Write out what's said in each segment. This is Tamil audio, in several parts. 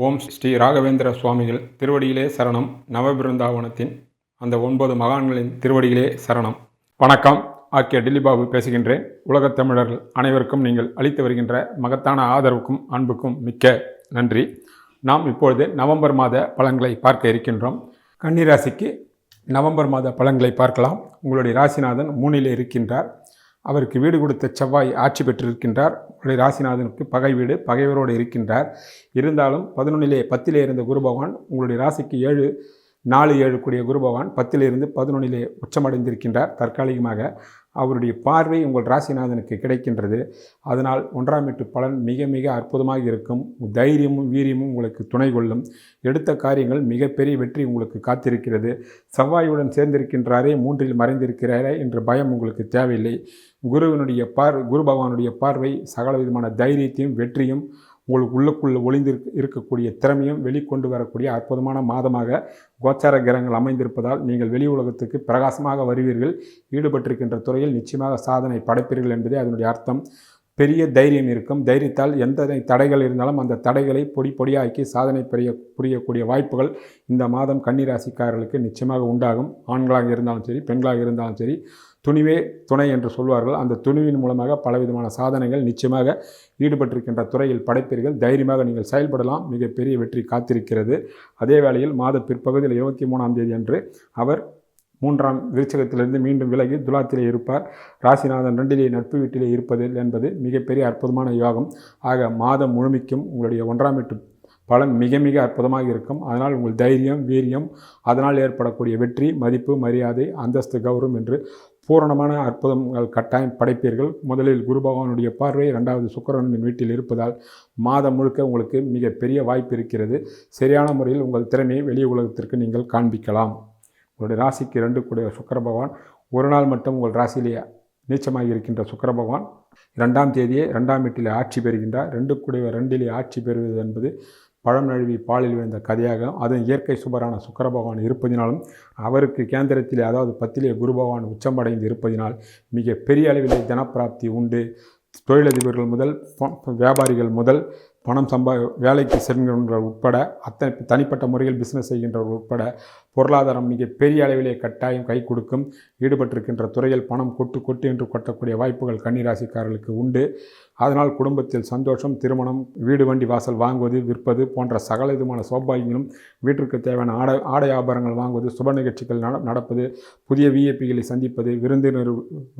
ஓம் ஸ்ரீ ராகவேந்திர சுவாமிகள் திருவடியிலே சரணம். நவபிருந்தாவனத்தின் அந்த ஒன்பது மகான்களின் திருவடியிலே சரணம். வணக்கம். ஆக்கிய டில்லிபாபு பேசுகின்றேன். உலகத் தமிழர்கள் அனைவருக்கும் நீங்கள் அளித்து வருகின்ற மகத்தான ஆதரவுக்கும் அன்புக்கும் மிக்க நன்றி. நாம் இப்பொழுது நவம்பர் மாத பலன்களை பார்க்க இருக்கின்றோம். கன்னிராசிக்கு நவம்பர் மாத பலன்களை பார்க்கலாம். உங்களுடைய ராசிநாதன் மூணிலே இருக்கின்றார். அவருக்கு வீடு கொடுத்த செவ்வாய் ஆட்சி பெற்றிருக்கின்றார். உங்களுடைய ராசிநாதனுக்கு பகை வீடு பகைவரோடு இருக்கின்றார். இருந்தாலும் பதினொன்னிலே பத்திலே இருந்த குரு பகவான் உங்களுடைய ராசிக்கு ஏழு நாலு ஏழு கூடிய குரு பகவான் பத்திலிருந்து பதினொன்னிலே உச்சமடைந்திருக்கின்றார் தற்காலிகமாக. அவருடைய பார்வை உங்கள் ராசிநாதனுக்கு கிடைக்கின்றது. அதனால் ஒன்றாம் வீட்டு பலன் மிக மிக அற்புதமாக இருக்கும். தைரியமும் வீரியமும் உங்களுக்கு துணை கொள்ளும். எடுத்த காரியங்கள் மிகப்பெரிய வெற்றி உங்களுக்கு காத்திருக்கிறது. செவ்வாயுடன் சேர்ந்திருக்கின்றாரே மூன்றில் மறைந்திருக்கிறாரே என்ற பயம் உங்களுக்கு தேவையில்லை. குருவினுடைய பார் குரு பகவானுடைய பார்வை சகல விதமான தைரியத்தையும் வெற்றியும் உங்களுக்கு உள்ளுக்குள்ளே ஒளிந்திருக்கு இருக்கக்கூடிய திறமையும் வெளிக்கொண்டு வரக்கூடிய அற்புதமான மாதமாக கோச்சார கிரகங்கள் அமைந்திருப்பதால் நீங்கள் வெளி உலகத்துக்கு பிரகாசமாக வருவீர்கள். ஈடுபட்டிருக்கின்ற துறையில் நிச்சயமாக சாதனை படைப்பீர்கள் என்பதே அதனுடைய அர்த்தம். பெரிய தைரியம் இருக்கும். தைரியத்தால் எந்த தடைகள் இருந்தாலும் அந்த தடைகளை பொடி பொடியாக்கி சாதனை பெரிய புரியக்கூடிய வாய்ப்புகள் இந்த மாதம் கன்னிராசிக்காரர்களுக்கு நிச்சயமாக உண்டாகும். ஆண்களாக இருந்தாலும் சரி பெண்களாக இருந்தாலும் சரி துணிவே துணை என்று சொல்வார்கள். அந்த துணிவின் மூலமாக பலவிதமான சாதனைகள் நிச்சயமாக ஈடுபட்டிருக்கின்ற துறையில் படைப்பீர்கள். தைரியமாக நீங்கள் செயல்படலாம். மிகப்பெரிய வெற்றி காத்திருக்கிறது. அதே வேளையில் மாத பிற்பகுதியில் இருபத்தி மூணாம் தேதி அன்று அவர் மூன்றாம் விருச்சகத்திலிருந்து மீண்டும் விலகி துலாத்திலே இருப்பார். ராசிநாதன் ரெண்டிலே நட்பு வீட்டிலே இருப்பது என்பது மிகப்பெரிய அற்புதமான யோகம். ஆக மாதம் முழுமைக்கும் உங்களுடைய ஒன்றாம் வீட்டு பலன் மிக மிக அற்புதமாக இருக்கும். அதனால் உங்கள் தைரியம் வீரியம் அதனால் ஏற்படக்கூடிய வெற்றி மதிப்பு மரியாதை அந்தஸ்து கௌரவம் என்று பூரணமான அற்புதங்கள் கட்டாயம் படைப்பீர்கள். முதலில் குரு பகவானுடைய பார்வை ரெண்டாவது சுக்கரனின் வீட்டில் இருப்பதால் மாதம் முழுக்க உங்களுக்கு மிக பெரிய வாய்ப்பு இருக்கிறது. சரியான முறையில் உங்கள் திறமையை வெளி உலகத்திற்கு நீங்கள் காண்பிக்கலாம். உங்களுடைய ராசிக்கு ரெண்டு கூடிய சுக்கர பகவான். ஒரு நாள் மட்டும் உங்கள் ராசியிலேயே நீச்சமாக இருக்கின்ற சுக்கர பகவான். இரண்டாம் தேதியே ரெண்டாம் வீட்டிலே ஆட்சி பெறுகின்றார். ரெண்டு கூடிய ரெண்டிலே ஆட்சி பெறுவது என்பது பழம் நழுவி பாலில் விழுந்த கதையாக அதன் இயற்கை சுபரான சுக்கர பகவான் இருப்பதினாலும் அவருக்கு கேந்திரத்திலே அதாவது பத்திலே குரு பகவான் உச்சமடைந்து இருப்பதினால் மிக பெரிய அளவிலே தனப்பிராப்தி உண்டு. தொழிலதிபர்கள் முதல் வியாபாரிகள் முதல் பணம் சம்பா வேலைக்கு செல்கின்றவர்கள் உட்பட அத்தனை தனிப்பட்ட முறையில் பிஸ்னஸ் செய்கின்றவர்கள் உட்பட பொருளாதாரம் மிக பெரிய அளவிலே கட்டாயம் கை கொடுக்கும். ஈடுபட்டிருக்கின்ற துறையில் பணம் கொட்டு கொட்டு என்று கொட்டக்கூடிய வாய்ப்புகள் கன்னிராசிக்காரர்களுக்கு உண்டு. அதனால் குடும்பத்தில் சந்தோஷம் திருமணம் வீடு வண்டி வாசல் வாங்குவது விற்பது போன்ற சகல விதமான சௌபாகியங்களும் வீட்டிற்கு தேவையான ஆடை ஆடை ஆபரணங்கள் வாங்குவது சுப நிகழ்ச்சிகள் நட நடப்பது புதிய விஐபிகளை சந்திப்பது விருந்தினர்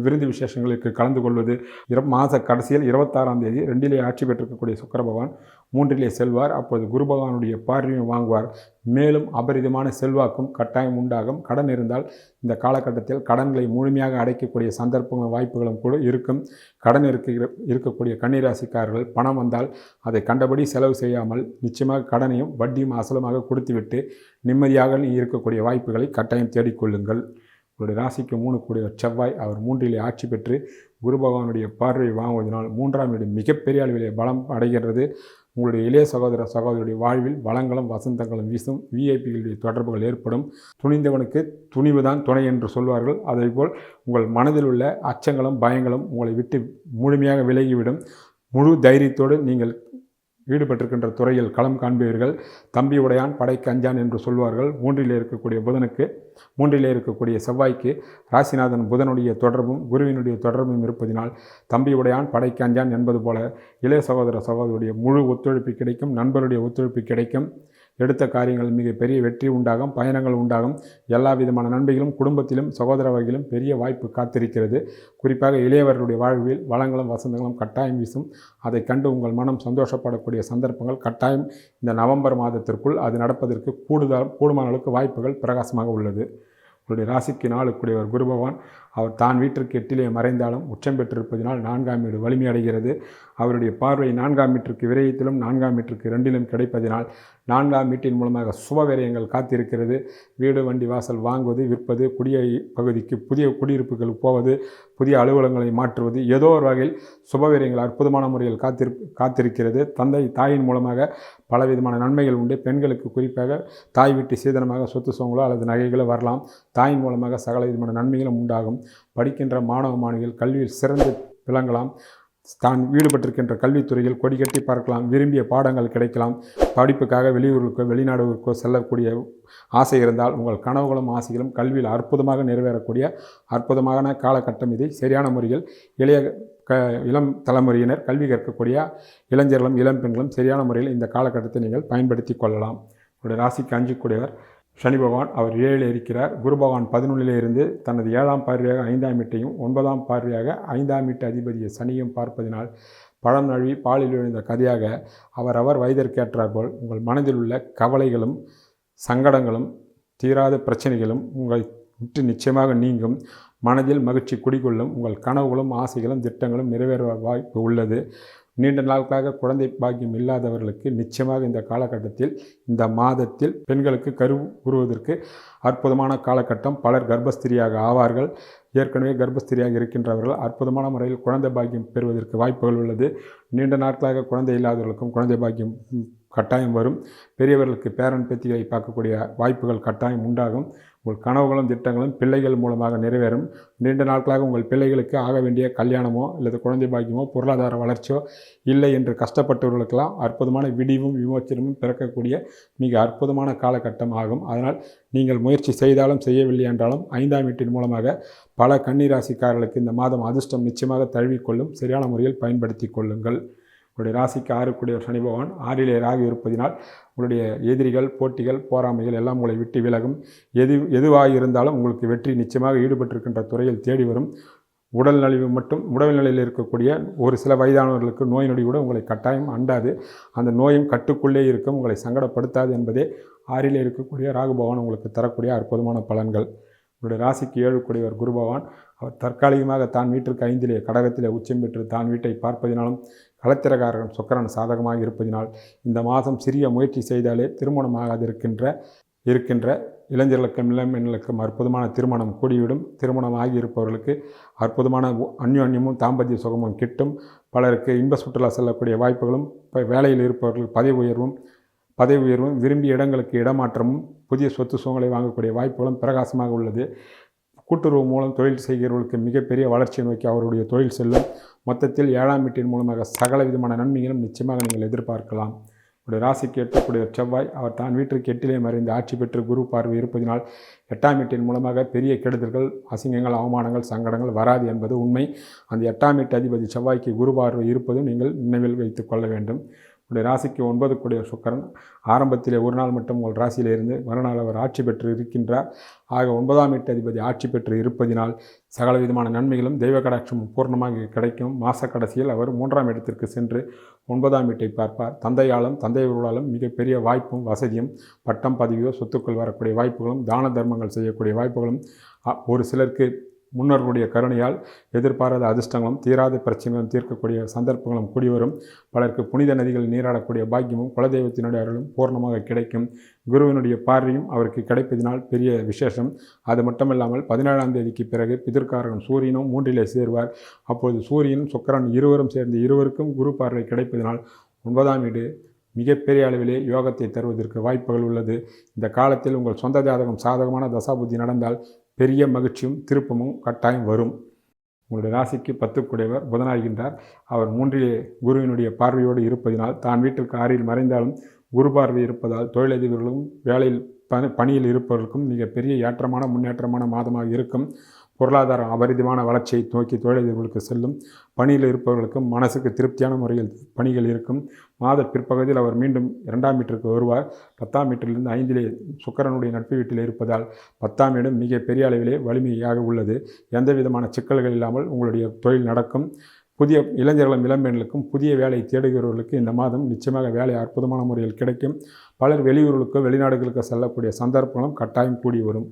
விருந்து விசேஷங்களுக்கு கலந்து கொள்வது இர மாத கடைசியில் இருபத்தாறாம் தேதி ரெண்டிலே ஆட்சி பெற்றிருக்கக்கூடிய சுக்கர பகவான் மூன்றிலே செல்வார். அப்போது குரு பகவானுடைய பார்வையும் வாங்குவார். மேலும் அபரிதமான செல்வாக்கும் கட்டாயம் உண்டாகும். கடன் இருந்தால் இந்த காலகட்டத்தில் கடன்களை முழுமையாக அடைக்கக்கூடிய சந்தர்ப்பங்களும் வாய்ப்புகளும் கூட இருக்கும். கடன் இருக்கிற இருக்கக்கூடிய கன்னிராசிக்காரர்கள் பணம் வந்தால் அதை கண்டபடி செலவு செய்யாமல் நிச்சயமாக கடனையும் வட்டியும் அசலமாக கொடுத்துவிட்டு நிம்மதியாக இருக்கக்கூடிய வாய்ப்புகளை கட்டாயம் தேடிக்கொள்ளுங்கள். உங்களுடைய ராசிக்கு மூணு கூடிய செவ்வாய். அவர் மூன்றிலே ஆட்சி பெற்று குரு பகவானுடைய பார்வை வாங்குவதனால் மூன்றாம் வீடு மிகப்பெரிய அளவிலே பலம் அடைகிறது உங்களுடைய இளைய சகோதர சகோதரியுடைய வாழ்வில் வளங்களும் வசந்தங்களும் வீசும். விஐபிகளுடைய தொடர்புகள் ஏற்படும். துணிந்தவனுக்கு துணிவு தான் துணை என்று சொல்வார்கள். அதேபோல் உங்கள் மனதில் உள்ள அச்சங்களும் பயங்களும் உங்களை விட்டு முழுமையாக விலகிவிடும். முழு தைரியத்தோடு நீங்கள் ஈடுபட்டிருக்கின்ற துறையில் களம் காண்பீர்கள். தம்பி உடையான் படைக்கு அஞ்சான் என்று சொல்வார்கள். மூன்றிலே இருக்கக்கூடிய புதனுக்கு மூன்றிலே இருக்கக்கூடிய செவ்வாய்க்கு ராசிநாதன் புதனுடைய தொடர்பும் குருவினுடைய தொடர்பும் இருப்பதினால் தம்பி உடையான் படைக்கு அஞ்சான் என்பது போல இளைய சகோதர சகோதரியுடைய முழு ஒத்துழைப்பு கிடைக்கும் நண்பருடைய ஒத்துழைப்பு கிடைக்கும். எடுத்த காரியங்கள் மிக பெரிய வெற்றி உண்டாகும் பயணங்கள் உண்டாகும். எல்லா விதமான நன்மைகளும் குடும்பத்திலும் சகோதர வகையிலும் பெரிய வாய்ப்பு காத்திருக்கிறது. குறிப்பாக இளையவர்களுடைய வாழ்வில் வளங்களும் வசந்தங்களும் கட்டாயம் வீசும். அதை கண்டு உங்கள் மனம் சந்தோஷப்படக்கூடிய சந்தர்ப்பங்கள் கட்டாயம். இந்த நவம்பர் மாதத்திற்குள் அது நடப்பதற்கு கூடுதல் கூடுமான அளவுக்கு வாய்ப்புகள் பிரகாசமாக உள்ளது. உங்களுடைய ராசிக்கு நாளுக்குடையவர் குரு பகவான். அவர் தான் வீட்டிற்கு எட்டிலே மறைந்தாலும் உச்சம் பெற்றிருப்பதினால் நான்காம் வீடு வலிமையடைகிறது அவருடைய பார்வை நான்காம் மீட்டருக்கு விரயத்திலும் நான்காம் மீட்டருக்கு ரெண்டிலும் கிடைப்பதினால் நான்காம் வீட்டின் மூலமாக சுபவிரயங்கள் காத்திருக்கிறது. வீடு வண்டி வாசல் வாங்குவது விற்பது குடிய பகுதிக்கு புதிய குடியிருப்புகள் போவது புதிய அலுவலகங்களை மாற்றுவது ஏதோ ஒரு வகையில் சுபவிரயங்கள் அற்புதமான முறையில் காத்திரு காத்திருக்கிறது. தந்தை தாயின் மூலமாக பலவிதமான நன்மைகள் உண்டு. பெண்களுக்கு குறிப்பாக தாய் வீட்டு சீதனமாக சொத்து சோங்களோ அல்லது நகைகளோ வரலாம். தாயின் மூலமாக சகல விதமான நன்மைகளும் உண்டாகும். படிக்கின்ற மாணவ மாணவிகள் கல்வியில் சிறந்து விளங்கலாம். தான் ஈடுபட்டிருக்கின்ற கல்வித்துறையில் கொடிகட்டி பார்க்கலாம் விரும்பிய பாடங்கள் கிடைக்கலாம். படிப்புக்காக வெளியூர்களுக்கோ வெளிநாடுகளுக்கோ செல்லக்கூடிய ஆசை இருந்தால் உங்கள் கனவுகளும் ஆசைகளும் கல்வியில் அற்புதமாக நிறைவேறக்கூடிய அற்புதமான காலகட்டம் இது. சரியான முறையில் இளைய க இளம் தலைமுறையினர் கல்வி கற்கக்கூடிய இளைஞர்களும் இளம் பெண்களும் சரியான முறையில் இந்த காலகட்டத்தை நீங்கள் பயன்படுத்தி கொள்ளலாம். உங்களுடைய ராசிக்கு அஞ்சிக்கூடியவர் சனி பகவான் அவர் ஏழில் இருக்கிறார். குரு பகவான் பதினொன்றிலே இருந்து தனது ஏழாம் பார்வையாக ஐந்தாம் வீட்டையும் ஒன்பதாம் பார்வையாக ஐந்தாம் வீட்டு அதிபதியை சனியும் பார்ப்பதினால் பழம் நழுவி பாலில் விழுந்த கதையாக அவரவர் வயதிற்கேற்றாற்போல் உங்கள் மனதில் உள்ள கவலைகளும் சங்கடங்களும் தீராத பிரச்சனைகளும் உங்களை விட்டு நிச்சயமாக நீங்கும். மனதில் மகிழ்ச்சி குடிகொள்ளும் உங்கள் கனவுகளும் ஆசைகளும் திட்டங்களும் நிறைவேற வாய்ப்பு உள்ளது. நீண்ட நாட்களாக குழந்தை பாக்கியம் இல்லாதவர்களுக்கு நிச்சயமாக இந்த காலகட்டத்தில் இந்த மாதத்தில் பெண்களுக்கு கரு உருவதற்கு அற்புதமான காலகட்டம். பலர் கர்ப்பஸ்திரியாக ஆவார்கள். ஏற்கனவே கர்ப்பஸ்திரியாக இருக்கின்றவர்கள். அற்புதமான முறையில் குழந்தை பாக்கியம் பெறுவதற்கு வாய்ப்புகள் உள்ளது. நீண்ட நாட்களாக குழந்தை இல்லாதவர்களுக்கும் குழந்தை பாக்கியம் கட்டாயம் வரும். பெரியவர்களுக்கு பேரன் பேத்திகளை பார்க்கக்கூடிய வாய்ப்புகள் கட்டாயம் உண்டாகும். உங்கள் கனவுகளும் திட்டங்களும் பிள்ளைகள் மூலமாக நிறைவேறும். நீண்ட நாட்களாக உங்கள் பிள்ளைகளுக்கு ஆக வேண்டிய கல்யாணமோ அல்லது குழந்தை பாக்கியமோ பொருளாதார வளர்ச்சியோ இல்லை என்று கஷ்டப்பட்டவர்களுக்கெல்லாம் அற்புதமான விடிவும் விமோச்சனமும் பிறக்கக்கூடிய மிக அற்புதமான காலகட்டம் ஆகும். அதனால் நீங்கள் முயற்சி செய்தாலும் செய்யவில்லை என்றாலும் ஐந்தாம் வீட்டின் மூலமாக பல கன்னிராசிக்காரர்களுக்கு இந்த மாதம் அதிர்ஷ்டம் நிச்சயமாக தழுவிக்கொள்ளும். சரியான முறையில் பயன்படுத்தி கொள்ளுங்கள். உங்களுடைய ராசிக்கு ஆறுக்குடைய சனி பகவான் ஆறிலே ராகு இருப்பதினால் உங்களுடைய எதிரிகள் போட்டிகள் போராமைகள் எல்லாம் உங்களை விட்டு விலகும். எது எதுவாக இருந்தாலும் உங்களுக்கு வெற்றி நிச்சயமாக ஈடுபட்டிருக்கின்ற துறையில் தேடி வரும். உடல் நலிவு மட்டும் உடல் நிலையில் இருக்கக்கூடிய ஒரு சில வயதானவர்களுக்கு நோய் நொடி கூட உங்களை கட்டாயம் அண்டாது. அந்த நோயும் கட்டுக்குள்ளே இருக்கும் உங்களை சங்கடப்படுத்தாது என்பதே ஆறிலே இருக்கக்கூடிய ராகு பகவான் உங்களுக்கு தரக்கூடிய அற்புதமான பலன்கள். உங்களுடைய ராசிக்கு ஏழு ஒரு குரு பகவான் அவர் தற்காலிகமாக தான் வீட்டிற்கு ஐந்திலே கடகத்திலே உச்சம் பெற்று தான் வீட்டை பார்ப்பதினாலும் களத்திரகாரகம் சுக்கரன் சாதகமாக இருப்பதினால் இந்த மாதம் சிறிய முயற்சி செய்தாலே திருமணமாகாதிருக்கின்ற இருக்கின்ற இளைஞர்களுக்கும் இளம்பெண்களுக்கும் அற்புதமான திருமணம் கூடிவிடும். திருமணம் ஆகியிருப்பவர்களுக்கு அற்புதமான அந்யோன்யமும் தாம்பத்திய சுகமும் கிட்டும். பலருக்கு இன்ப சுற்றுலா செல்லக்கூடிய வாய்ப்புகளும் இப்போ வேலையில் இருப்பவர்கள் பதவி உயர்வும் பதவி உயர்வும் விரும்பிய இடங்களுக்கு இடமாற்றமும் புதிய சொத்து சுகங்களை வாங்கக்கூடிய வாய்ப்புகளும் பிரகாசமாக உள்ளது. கூட்டுறவு மூலம் தொழில் செய்கிறவர்களுக்கு மிகப்பெரிய வளர்ச்சியை நோக்கி அவருடைய தொழில் செல்லும். மொத்தத்தில் ஏழாம் வீட்டின் மூலமாக சகல விதமான நன்மைகளும் நிச்சயமாக நீங்கள் எதிர்பார்க்கலாம். உடைய ராசிக்கு எட்டக்கூடிய செவ்வாய் அவர் தான் வீட்டிற்கு எட்டிலே மறைந்து ஆட்சி பெற்று குரு பார்வை இருப்பதினால் எட்டாம் வீட்டின் மூலமாக பெரிய கெடுதல்கள் அசிங்கங்கள் அவமானங்கள் சங்கடங்கள் வராது என்பது உண்மை. அந்த எட்டாம் வீட்டு அதிபதி செவ்வாய்க்கு குரு பார்வை இருப்பதும் நீங்கள் நினைவில் வைத்து கொள்ள வேண்டும். உங்களுடைய ராசிக்கு ஒன்பது கூடிய சுக்கரன் ஆரம்பத்திலே ஒரு நாள் மட்டும் உங்கள் ராசியிலிருந்து மறுநாள் அவர் ஆட்சி பெற்று இருக்கின்றார். ஆக ஒன்பதாம் வீட்டு அதிபதி ஆட்சி பெற்று இருப்பதினால் சகல விதமான நன்மைகளும் தெய்வ கடாட்சமும் பூர்ணமாக கிடைக்கும். மாத கடைசியில் அவர் மூன்றாம் இடத்திற்கு சென்று ஒன்பதாம் வீட்டை பார்ப்பார். தந்தையாலும் தந்தையவர்களாலும் மிகப்பெரிய வாய்ப்பும் வசதியும் பட்டம் பதவியோ சொத்துக்கள் வரக்கூடிய வாய்ப்புகளும் தான தர்மங்கள் செய்யக்கூடிய வாய்ப்புகளும் ஒரு சிலருக்கு முன்னோர்களுடைய கருணையால் எதிர்பாராத அதிர்ஷ்டங்களும் தீராத பிரச்சனைகளும் தீர்க்கக்கூடிய சந்தர்ப்பங்களும் கூடிவரும் பலருக்கு புனித நதிகள் நீராடக்கூடிய பாக்கியமும் குலதெய்வத்தினுடைய அருளும் பூர்ணமாக கிடைக்கும். குருவினுடைய பார்வையும் அவருக்கு கிடைப்பதினால் பெரிய விசேஷம். அது மட்டுமல்லாமல் பதினேழாம் தேதிக்கு பிறகு பிதிர்காரகன் சூரியனும் மூன்றிலே சேர்வார். அப்போது சூரியன் சுக்கரன் இருவரும் சேர்ந்து இருவருக்கும் குரு பார்வை கிடைப்பதினால் ஒன்பதாம் வீடு மிகப்பெரிய அளவிலே யோகத்தை தருவதற்கு வாய்ப்புகள் உள்ளது. இந்த காலத்தில் உங்கள் சொந்த ஜாதகம் சாதகமான தசாபுத்தி நடந்தால் பெரிய மகிழ்ச்சியும் திருப்பமும் கட்டாயம் வரும். உங்களுடைய ராசிக்கு பத்துக்குடையவர் புதனாகின்றார். அவர் மூன்றிலே குருவினுடைய பார்வையோடு இருப்பதினால் தான் வீட்டிற்கு ஆறில் மறைந்தாலும் குரு பார்வை இருப்பதால் தொழிலதிபர்களும் வேலையில் பணியில் இருப்பவர்களுக்கும் மிகப்பெரிய ஏற்றமான முன்னேற்றமான மாதமாக இருக்கும். பொருளாதாரம் அபரிதமான வளர்ச்சியை நோக்கி தொழிலதிபர்களுக்கு செல்லும். பணியில் இருப்பவர்களுக்கும் மனசுக்கு திருப்தியான முறையில் பணிகள் இருக்கும். மாத பிற்பகுதியில் அவர் மீண்டும் இரண்டாம் மீட்டருக்கு வருவார். பத்தாம் மீட்டரிலிருந்து ஐந்திலே சுக்கரனுடைய நட்பு வீட்டில் இருப்பதால் பத்தாம் இடம் மிக பெரிய அளவிலே வலிமையாக உள்ளது. எந்த விதமான சிக்கல்கள் இல்லாமல் உங்களுடைய தொழில் நடக்கும். புதிய இளைஞர்களும் இளம்பெண்களுக்கும் புதிய வேலை தேடுகிறவர்களுக்கு இந்த மாதம் நிச்சயமாக வேலை அற்புதமான முறையில் கிடைக்கும். பலர் வெளியூர்களுக்கோ வெளிநாடுகளுக்கோ செல்லக்கூடிய சந்தர்ப்பங்களும் கட்டாயம் கூடி வரும்.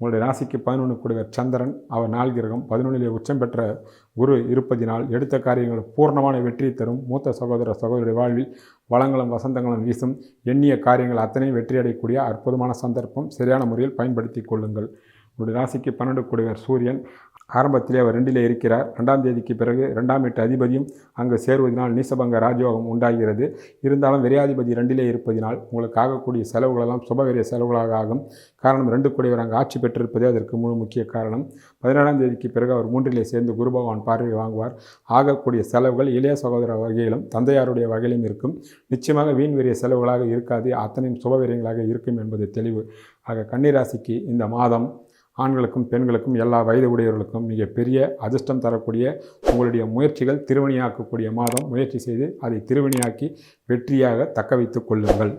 உங்களுடைய ராசிக்கு பதினொன்று கூடியவர் சந்திரன் அவர் நாள் கிரகம் பதினொன்றிலே உச்சம் பெற்ற குரு இருப்பதினால் எடுத்த காரியங்கள் பூர்ணமான வெற்றி தரும். மூத்த சகோதர சகோதரி வாழ்வில் வளங்களும் வசந்தங்களும் வீசும். எண்ணிய காரியங்கள் அத்தனையும் வெற்றியடையக்கூடிய அற்புதமான சந்தர்ப்பம். சரியான முறையில் பயன்படுத்தி கொள்ளுங்கள். உங்களுடைய ராசிக்கு பன்னெண்டு கூடியவர் சூரியன். ஆரம்பத்திலே அவர் ரெண்டிலே இருக்கிறார். ரெண்டாம் தேதிக்கு பிறகு ரெண்டாம் எட்டு அதிபதியும் அங்கு சேருவதனால் நீசபங்க ராஜயோகம் உண்டாகிறது. இருந்தாலும் விரையாதிபதி ரெண்டிலே இருப்பதினால் உங்களுக்கு ஆகக்கூடிய செலவுகளெல்லாம் சுபகரிய செலவுகளாக ஆகும். காரணம் ரெண்டு கூடியவர் அங்கு ஆட்சி பெற்றிருப்பதே அதற்கு முழு முக்கிய காரணம். பதினேழாம் தேதிக்கு பிறகு அவர் மூன்றிலே சேர்ந்து குரு பகவான் பார்வை வாங்குவார். ஆகக்கூடிய செலவுகள் இளைய சகோதர வகையிலும் தந்தையாருடைய வகையிலும் இருக்கும். நிச்சயமாக வீண் வெறிய செலவுகளாக இருக்காது. அத்தனையும் சுபவீரியங்களாக இருக்கும் என்பது தெளிவு. ஆக கன்னிராசிக்கு இந்த மாதம் ஆண்களுக்கும் பெண்களுக்கும் எல்லா வயது உடையவர்களுக்கும் மிகப்பெரிய அதிர்ஷ்டம் தரக்கூடிய உங்களுடைய முயற்சிகள் திருவணியாக்கக்கூடிய மாதம் முயற்சி செய்து அதை திருவணியாக்கி வெற்றியாக தக்க வைத்துக் கொள்ளுங்கள்.